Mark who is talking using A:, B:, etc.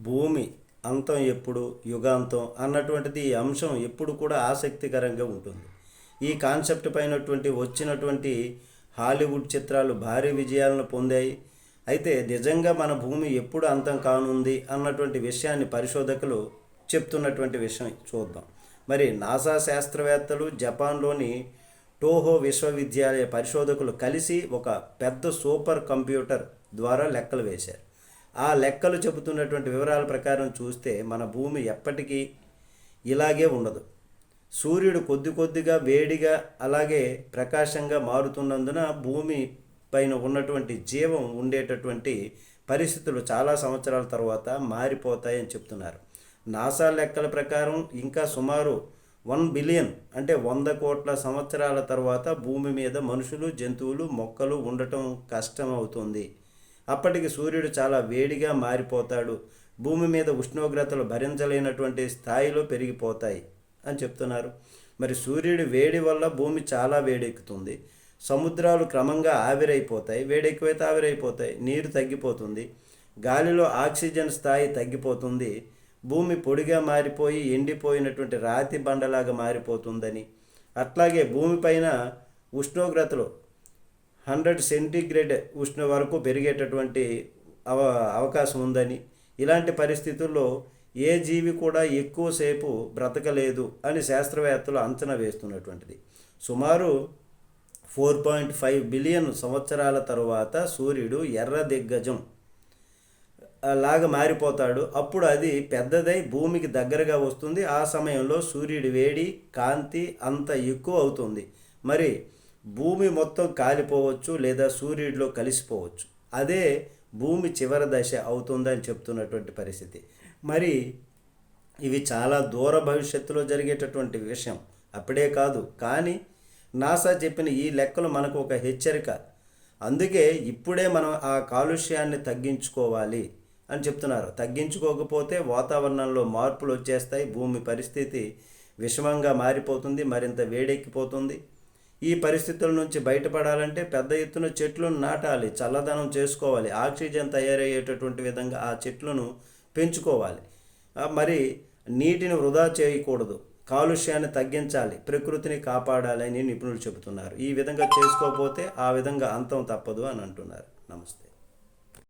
A: భూమి అంతం ఎప్పుడు యుగాంతం అన్నటువంటిది ఈ అంశం ఎప్పుడు కూడా ఆసక్తికరంగా ఉంటుంది. ఈ కాన్సెప్ట్ పైనటువంటి వచ్చినటువంటి హాలీవుడ్ చిత్రాలు భారీ విజయాలను పొందాయి. అయితే నిజంగా మన భూమి ఎప్పుడు అంతం కానుంది అన్నటువంటి విషయాన్ని పరిశోధకులు చెప్తున్నటువంటి విషయం చూద్దాం. మరి నాసా శాస్త్రవేత్తలు జపాన్లోని టోహో విశ్వవిద్యాలయ పరిశోధకులు కలిసి ఒక పెద్ద సూపర్ కంప్యూటర్ ద్వారా లెక్కలు వేశారు. ఆ లెక్కలు చెబుతున్నటువంటి వివరాల ప్రకారం చూస్తే మన భూమి ఎప్పటికీ ఇలాగే ఉండదు. సూర్యుడు కొద్ది కొద్దిగా వేడిగా అలాగే ప్రకాశంగా మారుతున్నందున భూమి పైన ఉన్నటువంటి జీవం ఉండేటటువంటి పరిస్థితులు చాలా సంవత్సరాల తర్వాత మారిపోతాయని చెప్తున్నారు. నాసా లెక్కల ప్రకారం ఇంకా సుమారు వన్ బిలియన్ అంటే వంద కోట్ల సంవత్సరాల తర్వాత భూమి మీద మనుషులు జంతువులు మొక్కలు ఉండటం కష్టం అవుతుంది అప్పటికి సూర్యుడు చాలా వేడిగా మారిపోతాడు. భూమి మీద ఉష్ణోగ్రతలు భరించలేనటువంటి స్థాయిలో పెరిగిపోతాయి అని చెప్తున్నారు. మరి సూర్యుడి వేడి వల్ల భూమి చాలా వేడెక్కుతుంది. సముద్రాలు క్రమంగా ఆవిరైపోతాయి. వేడెక్కువైతే ఆవిరైపోతాయి. నీరు తగ్గిపోతుంది. గాలిలో ఆక్సిజన్ స్థాయి తగ్గిపోతుంది. భూమి పొడిగా మారిపోయి ఎండిపోయినటువంటి రాతి బండలాగా మారిపోతుందని. అట్లాగే భూమిపైన ఉష్ణోగ్రతలు హండ్రెడ్ సెంటీగ్రేడ్ ఉష్ణ వరకు పెరిగేటటువంటి అవ అవకాశం ఉందని. ఇలాంటి పరిస్థితుల్లో ఏ జీవి కూడా ఎక్కువసేపు బ్రతకలేదు అని శాస్త్రవేత్తలు అంచనా వేస్తున్నటువంటిది. సుమారు ఫోర్ పాయింట్ ఫైవ్ బిలియన్ సంవత్సరాల తరువాత సూర్యుడు ఎర్ర దిగ్గజం లాగా మారిపోతాడు. అప్పుడు అది పెద్దదై భూమికి దగ్గరగా వస్తుంది. ఆ సమయంలో సూర్యుడి వేడి కాంతి అంత ఎక్కువ అవుతుంది. మరి భూమి మొత్తం కాలిపోవచ్చు లేదా సూర్యుడిలో కలిసిపోవచ్చు. అదే భూమి చివరి దశ అవుతుందని చెప్తున్నటువంటి పరిస్థితి. మరి ఇవి చాలా దూర భవిష్యత్తులో జరిగేటటువంటి విషయం. అప్పుడే కాదు. కానీ నాసా చెప్పిన ఈ లెక్కలు మనకు ఒక హెచ్చరిక. అందుకే ఇప్పుడే మనం ఆ కాలుష్యాన్ని తగ్గించుకోవాలి అని చెప్తున్నారు. తగ్గించుకోకపోతే వాతావరణంలో మార్పులు వచ్చేస్తాయి. భూమి పరిస్థితి విషమంగా మారిపోతుంది. మరింత వేడెక్కిపోతుంది. ఈ పరిస్థితుల నుంచి బయటపడాలంటే పెద్ద ఎత్తున చెట్లను నాటాలి చల్లదనం చేసుకోవాలి ఆక్సిజన్ తయారయ్యేటటువంటి విధంగా ఆ చెట్లను పెంచుకోవాలి. మరి నీటిని వృధా చేయకూడదు కాలుష్యాన్ని తగ్గించాలి ప్రకృతిని కాపాడాలి అని నిపుణులు చెబుతున్నారు. ఈ విధంగా చేసుకోకపోతే ఆ విధంగా అంతం తప్పదు అని అంటున్నారు. నమస్తే.